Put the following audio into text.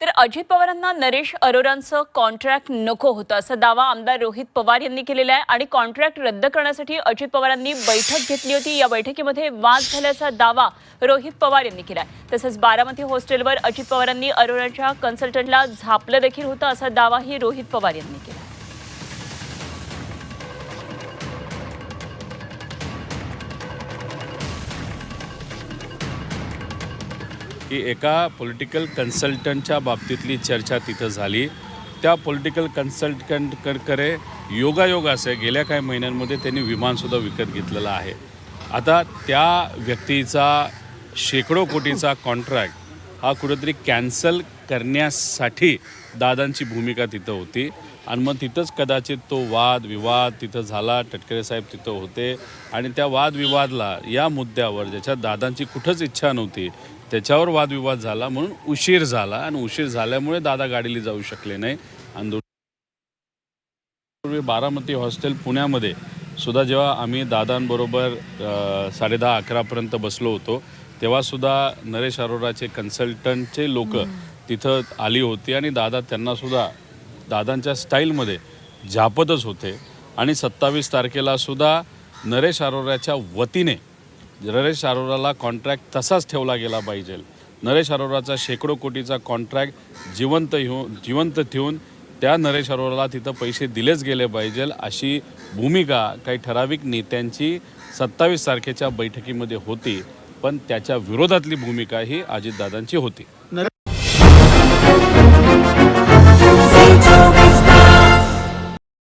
तर अजित पवारांना नरेश अरोरांचं कॉन्ट्रॅक्ट नको होतं असा दावा आमदार रोहित पवार यांनी केलेला आहे. आणि कॉन्ट्रॅक्ट रद्द करण्यासाठी अजित पवारांनी बैठक घेतली होती. या बैठकीमध्ये वाद झाल्याचा दावा रोहित पवार यांनी केला आहे. तसंच बारामती हॉस्टेलवर अजित पवारांनी अरोराच्या कन्सल्टंटला झापलं देखील होतं असा दावाही रोहित पवार यांनी केला की एका पॉलिटिकल कन्सल्टंटच्या बाबतीतली चर्चा तिथं झाली. त्या पॉलिटिकल कन्सल्टंटकडे योगायोग असे गेल्या काही महिन्यांमध्ये त्यांनी विमानसुद्धा विकत घेतलेलं आहे. आता त्या व्यक्तीचा शेकडो कोटीचा कॉन्ट्रॅक्ट हा कुठेतरी कॅन्सल करण्यासाठी दादांची भूमिका तिथं होती. आणि मग तिथंच कदाचित तो वाद विवाद तिथं झाला टटकरे साहेब तिथं होते. आणि त्या वादविवादला या मुद्द्यावर ज्याच्यात दादांची कुठंच इच्छा नव्हती त्याच्यावर वादविवाद झाला म्हणून उशीर झाला. आणि उशीर झाल्यामुळे दादा गाडीला जाऊ शकले नाही. आणि पूर्वी बारामती हॉस्टेल पुण्यामध्ये सुद्धा जेव्हा आम्ही दादांबरोबर साडेदहा अकरापर्यंत बसलो होतो तेव्हासुद्धा नरेश अरोराचे कन्सल्टंटचे लोक तिथं आली होती आणि दादा त्यांनासुद्धा दादांच्या स्टाईलमध्ये झापतच होते. आणि सत्तावीस तारखेला सुद्धा नरेश अरोराच्या वतीने नरेश अरोराला कॉन्ट्रॅक्ट तसाच ठेवला गेला पाहिजे. नरेश अरोराचा शेकडो कोटीचा कॉन्ट्रॅक्ट जिवंत येऊन जिवंत ठेवून त्या नरेश अरोराला तिथं पैसे दिलेच गेले पाहिजे अशी भूमिका काही ठराविक नेत्यांची सत्तावीस तारखेच्या बैठकीमध्ये होती. पण त्याच्या विरोधातली भूमिका ही अजितदादांची होती.